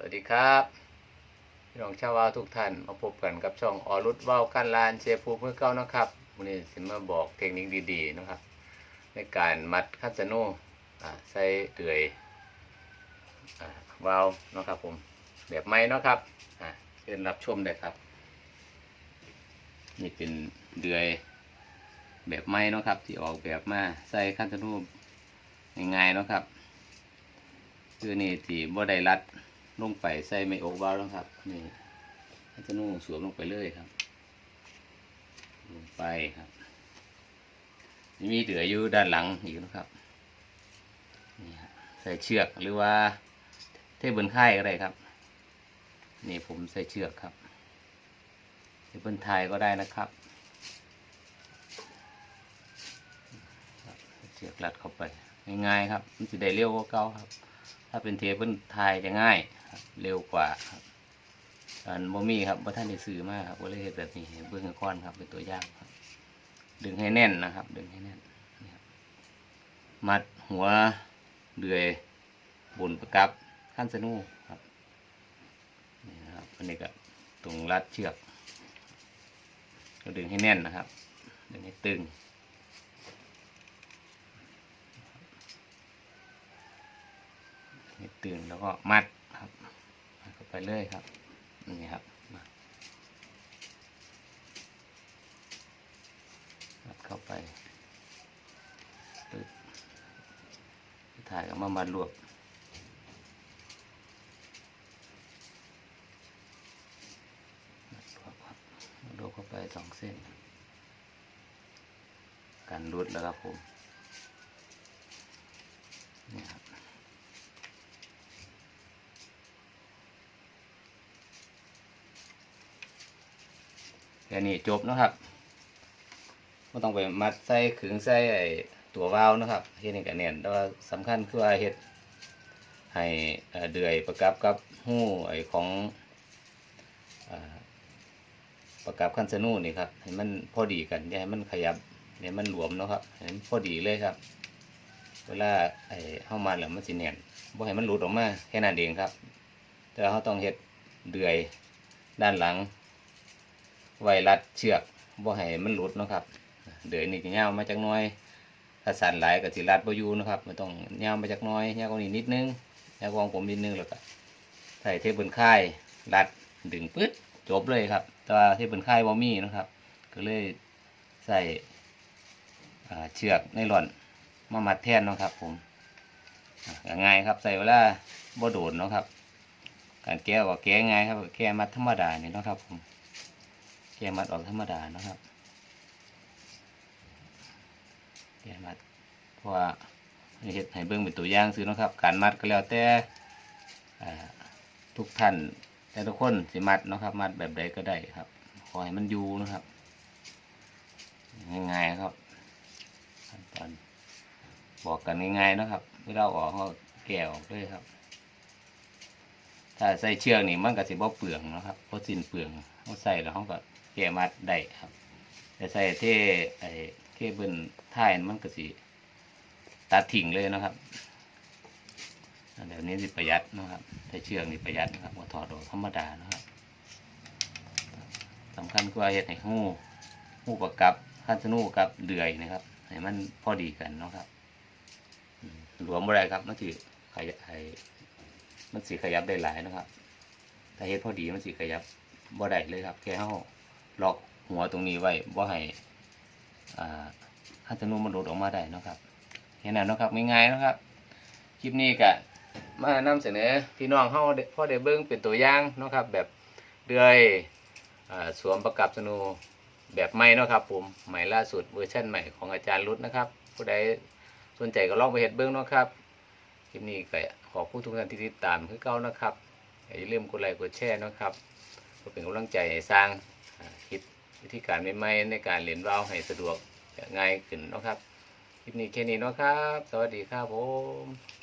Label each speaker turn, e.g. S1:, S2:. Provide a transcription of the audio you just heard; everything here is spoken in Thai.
S1: สวัสดีครับพี่น้องชาววาวทุกท่านมาพบกันกับช่องออรุดว่าวกันลานเชฟภูเมื่อเก้านะครับวันนี้สิมาบอกเทคนิคดีๆนะครับ ในการมัดคาสโน่ใส่เดือยอ่าวาวนะครับผมแบบไม้นะครับเชิญรับชมได้ครับ นี่เป็นเดือยแบบไม้นะครับ ที่ออกแบบมาใส่คาสโนง่ายๆนะครับคือนี่ที่บ่ได้รัด ลงไปใส่ไม่อกวาล์วแล้วครับ นี่จะนุ่งสวมลงไปเลยครับ ลงไปครับมีเหลืออยู่ด้านหลังอีกนะครับนี่ใส่เชือกหรือว่า เทเบิลค่ายก็ได้ครับ นี่ผมใส่เชือกครับเทเบิลไทยก็ได้นะครับเชือกรัดเข้าไปง่ายๆครับ มันจะได้เร็วกว่าเก่าครับ ถ้าเป็นเทปเปิลไทยจะง่าย เร็วกว่าครับอันโมมี่ครับว่าท่านได้ซื้อมากครับว่าเลยเฮ็ดแบบนี้เห็นเบื้องก้อนครับ เป็นตัวอย่างครับ ดึงให้แน่นนะครับ ดึงให้แน่นนี่ครับมัดหัวเดือยบนประกับขั้นสนูครับนี่นะครับอันนี้ก็ตรงรัดเชือกก็ดึงให้แน่นนะครับ ดึงให้ตึงให้ตื่นแล้วก็มัดครับ ไปเลยครับนี่ครับมามัดเข้าไปปึ๊บถ่ายออกมามัดรวบรวบครับมัดรวบเข้าไปสองเส้นกันรุดแล้วครับผมนี่ครับ แค่นี้จบนะครับไม่ต้องไปมัดใส่ขึงใส่ไอ้ตัววาล์วนะครับเฮ็ดนี่ก็แน่นแต่ว่าสำคัญคือว่าเฮ็ดให้เดือยประกับกับหู้ไอ้ของอ่าประกับคันสนูนี่ครับให้มันพอดีกันอย่าให้มันขยับอย่าให้มันหลวมเนาะครับให้มันพอดีเลยครับ เวลาไอ้เข้ามาแล้วมันสิแน่นบ่ให้มันหลุดออกมาแค่นั้นเองครับ แต่เราต้องเฮ็ดเดือยด้านหลัง ไวรัดเชือกบ่ให้มันหลุดนะครับ เดือยวนี่จะยาวมาจากน้อยถ้าสั่นหลายก็สิรัดบ่อยู่นะครับมันต้องยาวมาจากน้อยยาวกว่านี้นิดนึงยาวกว่าของผมนิดนึงแล้วก็ใส่เทปบิลค่ายรัดดึงปึ๊ดจบเลยครับแต่ว่าเทปบิลค่ายบ่มีเนะครับ ก็เลยใส่เชือกไนหล่อนมามัดแท่นนะครับ ผมอ่าง่ายครับใส่เวลาบ่โดดนะครับ การแก้ก็แก้ง่ายครับแก้มัดธรรมดานี่นะครับผม แกมัดออกธรรมดานะครับแกมัดเพราะว่าเห็ดให้เบื้องเป็นตัวอย่างซื้อเนาะครับ การมัดก็แล้วแต่ทุกท่านแต่ทุกคนสิมัดเนาะครับ มัดแบบใดก็ได้ครับ ขอให้มันอยู่นะครับง่ายๆครับขั้นตอนบอกกันง่ายๆนะครับ เวลาเอาออกก็แกะออกเลยครับ ถ้าใส่เชือกนี่มันก็สิบ่เปลืองนะครับเพราะสิ้นเปลืองเขาใส่แล้วเขาก็แก้มัดได้ครับ แต่ใส่เท่ไอ้เคเบิลท้ายมันก็สิตัดทิ้งเลยนะครับเดี๋ยวนี้สิประหยัดนะครับใส่เชือกนี่ประหยัดนะครับว่าถอดออกธรรมดานะครับสำคัญคือว่าเฮ็ดให้หูหูประกับขั้นสนูกับเดือยนะครับให้มันพอดีกันนะครับหลวมบ่ได้ครับมันสิขยาย มันสีขยับได้หลายนะครับ ถ้าเฮ็ดพอดีมันสีขยับบ่ได้เลยครับ แค่เฮาล็อกหัวตรงนี้ไว้บ่ให้อ่าคันธนูมันหลุดออกมาได้นะครับแค่นั้นนะครับง่ายๆนะครับ คลิปนี้ก็มานำเสนอพี่น้องเฮาพ่อได้เบิ่งเป็นตัวอย่างนะครับ แบบเดือยสวมประกับธนูแบบใหม่นะครับผมใหม่ล่าสุดเวอร์ชันใหม่ของอาจารย์รุดนะครับ ผู้ใดสนใจก็ลองไปเฮ็ดเบิ่งนะครับ คลิปนี้ก็ขอผู้ทุกท่านที่ติดตามคือเก้านะครับอย่าลืมกดไลค์กดแชร์นะครับเพื่อเป็นกำลังใจให้สร้างคิดวิธีการใหม่ๆในการเรียนรู้ให้สะดวกง่ายขึ้นนะครับคลิปนี้แค่นี้นะครับ สวัสดีครับผม